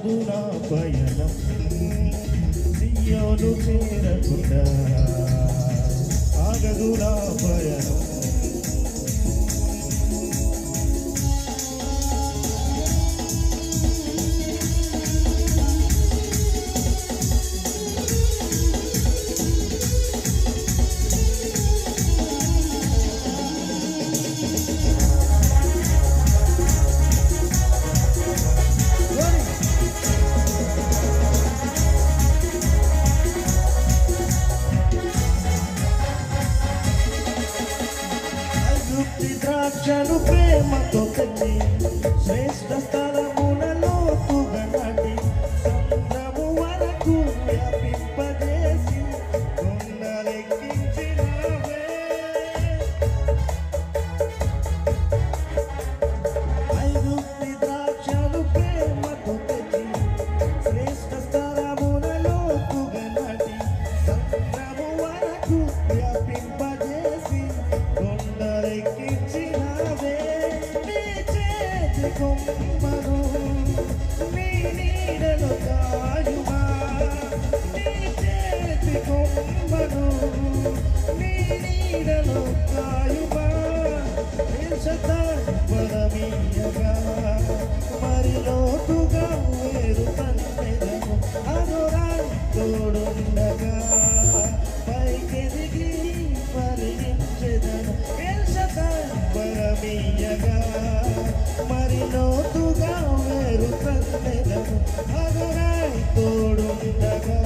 సాగదు నా పయనం సియోను చేరకుండా. ఆగదు నా పయనం. కొమ్మలో నీ నీడలో కాయుమా నీ చేతి కొమ్మలో నీ నీడలో కాయుమా నిల్సతా బలమీయగా మరి మరి లోతుగా వేరు సందేహము అదరాయి తోడుండగా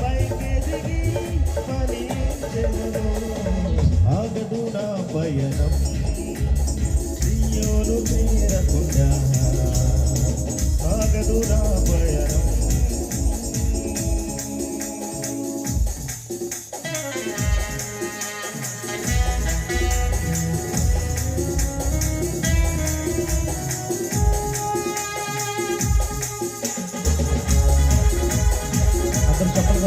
పైకెదిగి పని చెందను ఆగదు నా పయనం. తీరకుండా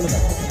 சொல்லுங்கள்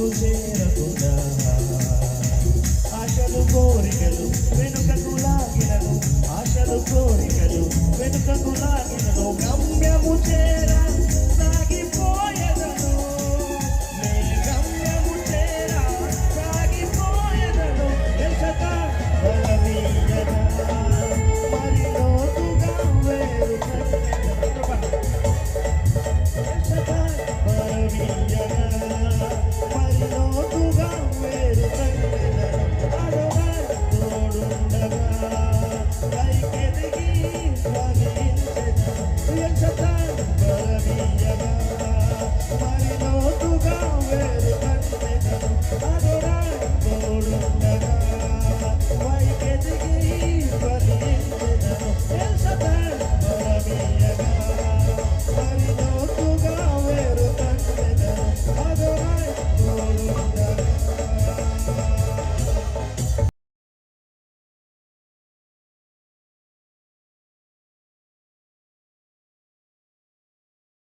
సియోను